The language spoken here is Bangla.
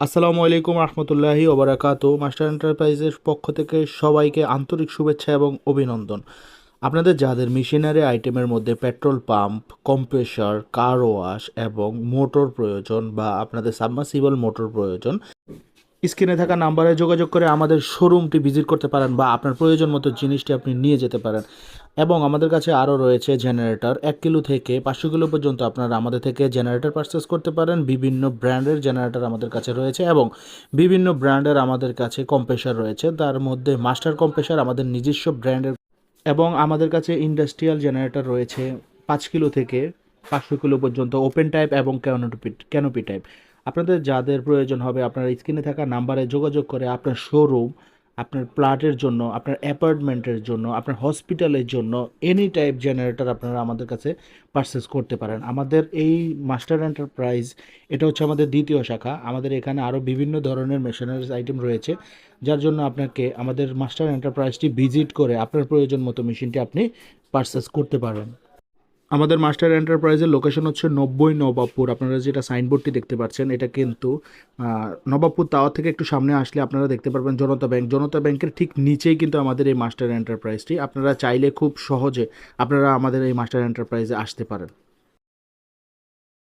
আসসালামু আলাইকুম রহমতুল্লাহি ওবরাকাত। মাস্টার এন্টারপ্রাইজের পক্ষ থেকে সবাইকে আন্তরিক শুভেচ্ছা এবং অভিনন্দন। আপনাদের যাদের মেশিনারি আইটেমের মধ্যে petrol pump, compressor, car wash এবং মোটর প্রয়োজন বা আপনাদের সাবমার্সিবল মোটর প্রয়োজন স্ক্রিনে থাকা নাম্বারে যোগাযোগ করে আমাদের শোরুমটি ভিজিট করতে পারেন বা আপনার প্রয়োজন মতো জিনিসটি আপনি নিয়ে যেতে পারেন। এবং আমাদের কাছে আরও রয়েছে জেনারেটর। এক কিলো থেকে পাঁচশো কিলো পর্যন্ত আপনারা আমাদের থেকে জেনারেটর পারচেস করতে পারেন। বিভিন্ন ব্র্যান্ডের জেনারেটর আমাদের কাছে রয়েছে এবং বিভিন্ন ব্র্যান্ডের আমাদের কাছে কম্প্রেসার রয়েছে। তার মধ্যে মাস্টার কম্প্রেসার আমাদের নিজস্ব ব্র্যান্ডের এবং আমাদের কাছে ইন্ডাস্ট্রিয়াল জেনারেটর রয়েছে পাঁচ কিলো থেকে পাঁচশো কিলো পর্যন্ত ওপেন টাইপ এবং ক্যানোপি ক্যানোপি টাইপ আপনাদের যাদের প্রয়োজন হবে, আপনার স্ক্রিনে থাকা নাম্বারে যোগাযোগ করে আপনার শোরুম আপনার প্লাটের জন্য, আপনার অ্যাপার্টমেন্টের জন্য, আপনার হসপিটালের জন্য এনি টাইপ জেনারেটর আপনারা আমাদের কাছে পারচেস করতে পারেন। আমাদের এই মাস্টার এন্টারপ্রাইজ এটা হচ্ছে আমাদের দ্বিতীয় শাখা। আমাদের এখানে আরও বিভিন্ন ধরনের মেশিনারিজ আইটেম রয়েছে, যার জন্য আপনাকে আমাদের মাস্টার এন্টারপ্রাইজটি ভিজিট করে আপনার প্রয়োজন মতো মেশিনটি আপনি পারচেস করতে পারেন আমাদের মাস্টার এন্টারপ্রাইজের লোকেশন হচ্ছে নব্বই নবাবপুর। আপনারা যেটা সাইনবোর্ডটি দেখতে পাচ্ছেন, এটা কিন্তু নবাবপুর তাওয়ার থেকে একটু সামনে আসলে আপনারা দেখতে পারবেন জনতা ব্যাংক জনতা ব্যাংকের ঠিক নিচেই কিন্তু আমাদের এই মাস্টার এন্টারপ্রাইজটি। আপনারা চাইলে খুব সহজে আপনারা আমাদের এই মাস্টার এন্টারপ্রাইজে আসতে পারেন।